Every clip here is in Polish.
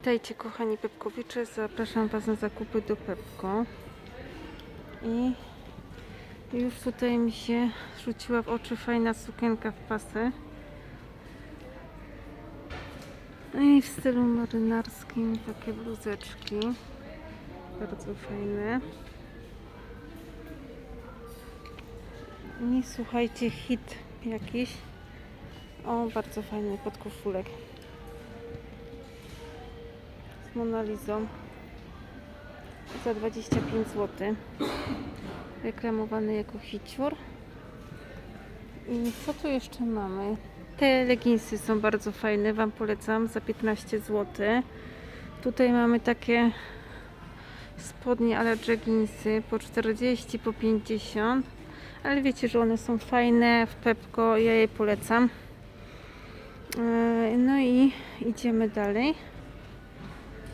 Witajcie kochani Pepkowicze, zapraszam Was na zakupy do Pepko. I już tutaj mi się rzuciła w oczy fajna sukienka w pasy no i w stylu marynarskim takie bluzeczki. Bardzo fajne. I słuchajcie hit jakiś. O bardzo fajny podkoszulek Monalizą za 25 zł. Reklamowany jako hicior. I co tu jeszcze mamy? Te leginsy są bardzo fajne, Wam polecam za 15 zł. Tutaj mamy takie spodnie ale jeginsy po 40, po 50. Ale wiecie, że one są fajne w Pepko, ja je polecam. Yy, No i idziemy dalej.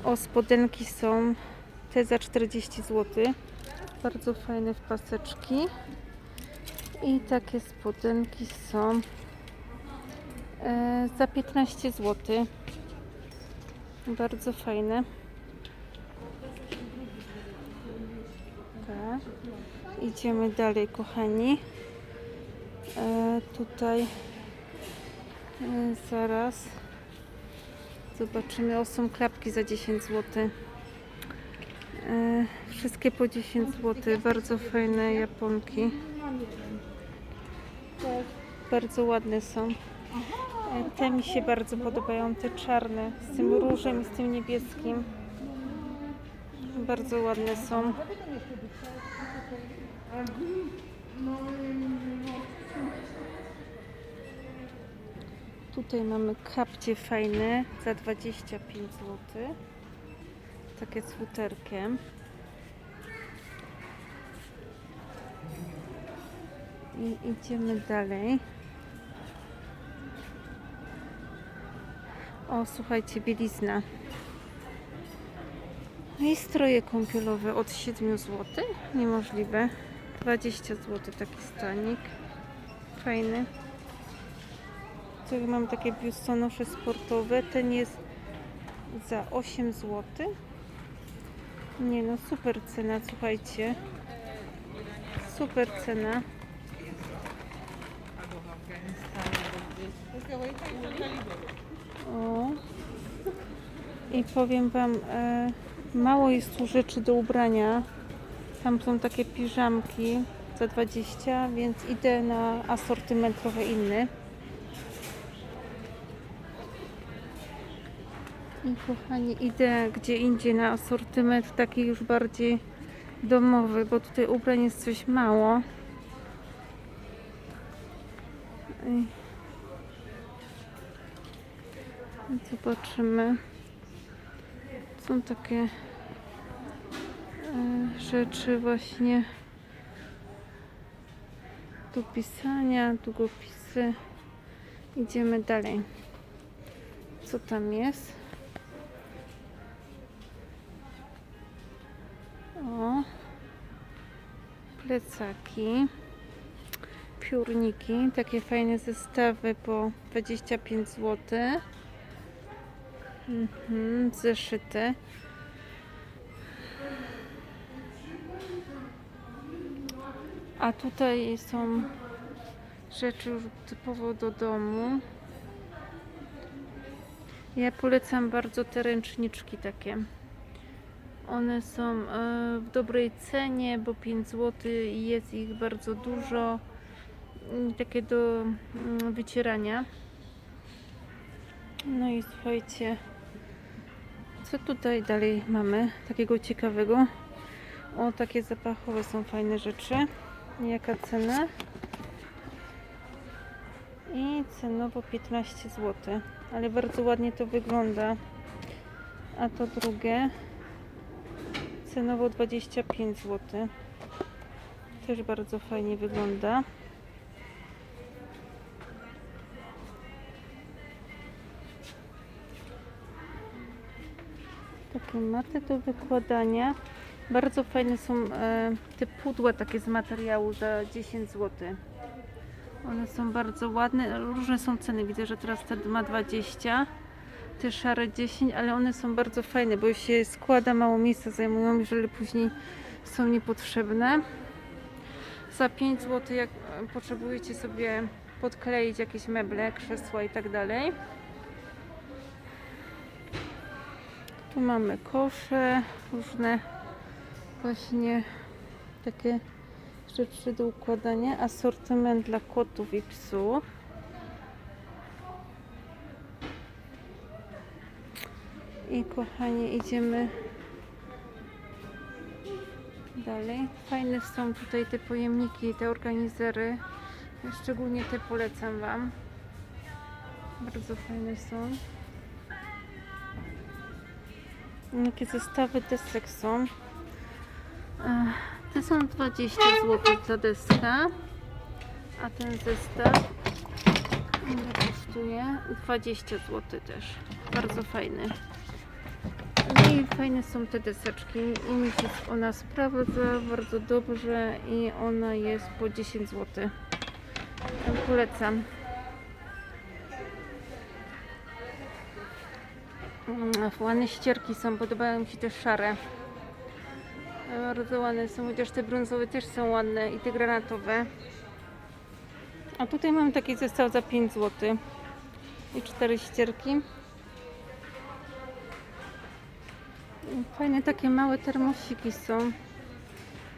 O, spodenki są te za 40 zł. Bardzo fajne w paseczki. I takie spodenki są e, za 15 zł. Bardzo fajne. Tak. Idziemy dalej, kochani. E, tutaj e, zaraz. Zobaczymy. O, są klapki za 10 zł. E, wszystkie po 10 zł. Bardzo fajne japonki. Bardzo ładne są. E, te mi się bardzo podobają. Te czarne. Z tym różem i z tym niebieskim. Bardzo ładne są. Tutaj mamy kapcie fajne za 25 zł. Takie z futerkiem. I idziemy dalej. O, słuchajcie, bielizna. I stroje kąpielowe od 7 zł. Niemożliwe. 20 zł taki stanik. Fajny. Tu mam takie biustonosze sportowe. Ten jest za 8 zł. Nie no, super cena, słuchajcie. Super cena. O. I powiem Wam, e, mało jest tu rzeczy do ubrania. Tam są takie piżamki za 20, więc idę na asortyment trochę inny. I kochani, idę gdzie indziej na asortyment taki już bardziej domowy, bo tutaj ubrań jest coś mało. I i zobaczymy. Są takie e, rzeczy właśnie do pisania, długopisy. Idziemy dalej. Co tam jest? O, plecaki, piórniki, takie fajne zestawy po 25 zł. Mhm, zeszyte. A tutaj są rzeczy typowo do domu. Ja polecam bardzo te ręczniczki takie. One są e, w dobrej cenie, bo 5 zł jest ich bardzo dużo. Mm, Takie do mm, wycierania. No i słuchajcie, co tutaj dalej mamy takiego ciekawego? O, takie zapachowe są fajne rzeczy. Jaka cena? I cenowo 15 zł. Ale bardzo ładnie to wygląda. A to drugie cenowo 25 zł. Też bardzo fajnie wygląda. Takie maty do wykładania. Bardzo fajne są e, te pudła takie z materiału za 10 zł. One są bardzo ładne. Różne są ceny. Widzę, że teraz ten ma 20, te szare 10, ale one są bardzo fajne, bo się składa, mało miejsca zajmują, jeżeli później są niepotrzebne. Za 5 zł, jak potrzebujecie sobie podkleić jakieś meble, krzesła i tak dalej. Tu mamy kosze, różne właśnie takie rzeczy do układania. Asortyment dla kotów i psów. I kochani, idziemy dalej. Fajne są tutaj te pojemniki, te organizery. Szczególnie te polecam Wam. Bardzo fajne są. Jakie zestawy desek są. Te są 20 zł za deskę. A ten zestaw ile kosztuje? 20 zł też. Bardzo fajny. No i fajne są te deseczki. Mi się ona sprawdza bardzo dobrze i ona jest po 10 zł. Polecam. Mm, Ładne ścierki są, podobają mi się te szare. Bardzo ładne są, chociaż te brązowe też są ładne i te granatowe. A tutaj mam taki zestaw za 5 zł. I cztery ścierki. Fajne takie małe termosiki są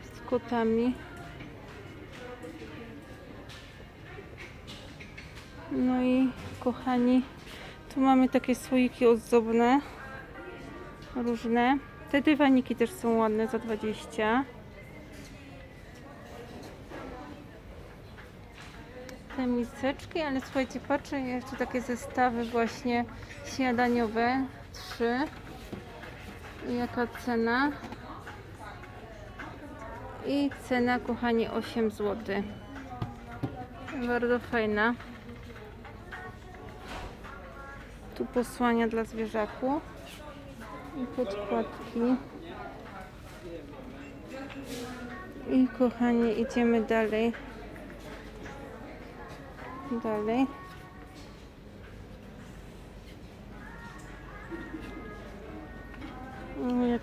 z kotami. No i kochani, tu mamy takie słoiki ozdobne, różne. Te dywaniki też są ładne za 20. Te miseczki, ale słuchajcie, patrzę jeszcze takie zestawy właśnie śniadaniowe. trzy jaka cena? I cena, kochani, 8 zł. Bardzo fajna. Tu posłania dla zwierzaku i podkładki. I kochani, idziemy dalej. Dalej.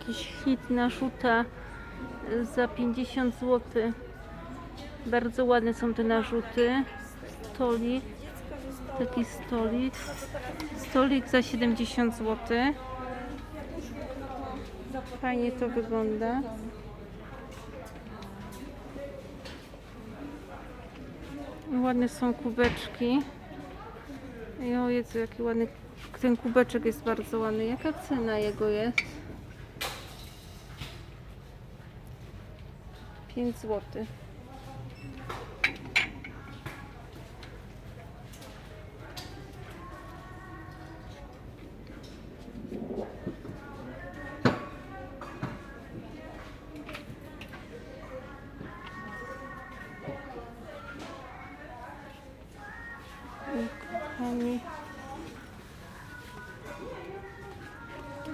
Jakiś hit na szuta za 50 zł. Bardzo ładne są te narzuty. Stolik. Taki stolik. Stolik za 70 zł. Fajnie to wygląda. Ładne są kubeczki. O Jezu, jaki ładny. Ten kubeczek jest bardzo ładny. Jaka cena jego jest? 5 zł.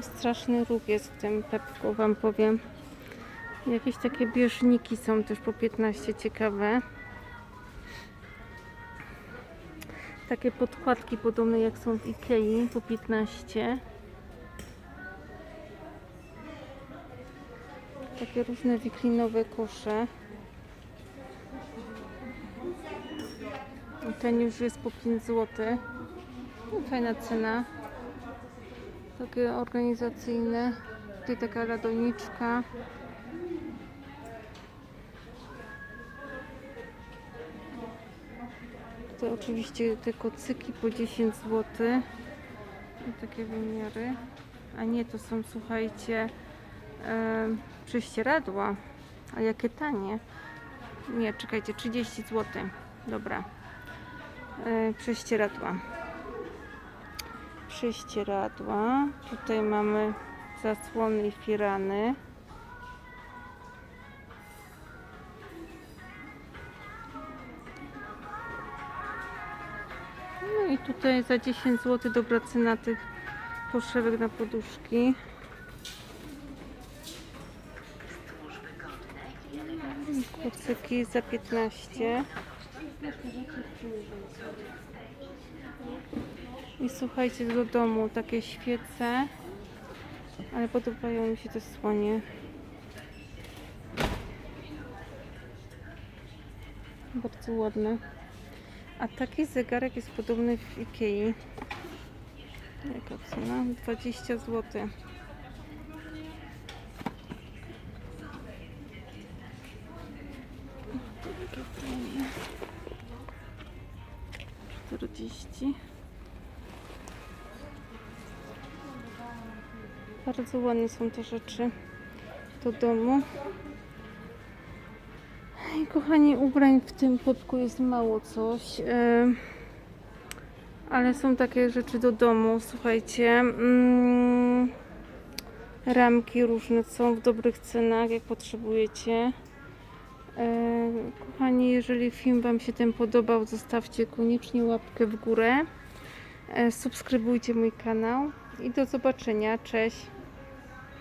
Straszny ruch jest w tym pepku, wam powiem. Jakieś takie bieżniki są też po 15 ciekawe. Takie podkładki podobne jak są w Ikei po 15. Takie różne wiklinowe kosze. Ten już jest po 5 zł. No, fajna cena. Takie organizacyjne. Tutaj taka radoniczka. To oczywiście te kocyki po 10 zł. I takie wymiary. A nie, to są, słuchajcie, e, prześcieradła. A jakie tanie. Nie, czekajcie, 30 zł. Dobra. E, prześcieradła. Prześcieradła. Tutaj mamy zasłony i firany. Tutaj za 10 zł dobra cena tych poszewek na poduszki. Kocyki za 15. I słuchajcie, do domu takie świece, ale podobają mi się te słonie. Bardzo ładne. A taki zegarek jest podobny w Ikei. Jaka cena? 20 zł. 40. Bardzo ładne są te rzeczy do domu. Kochani, ubrań w tym pepku jest mało coś. ale są takie rzeczy do domu, słuchajcie. Mm, ramki różne są w dobrych cenach, jak potrzebujecie. Kochani, jeżeli film Wam się ten podobał, zostawcie koniecznie łapkę w górę. E, Subskrybujcie mój kanał i do zobaczenia. Cześć!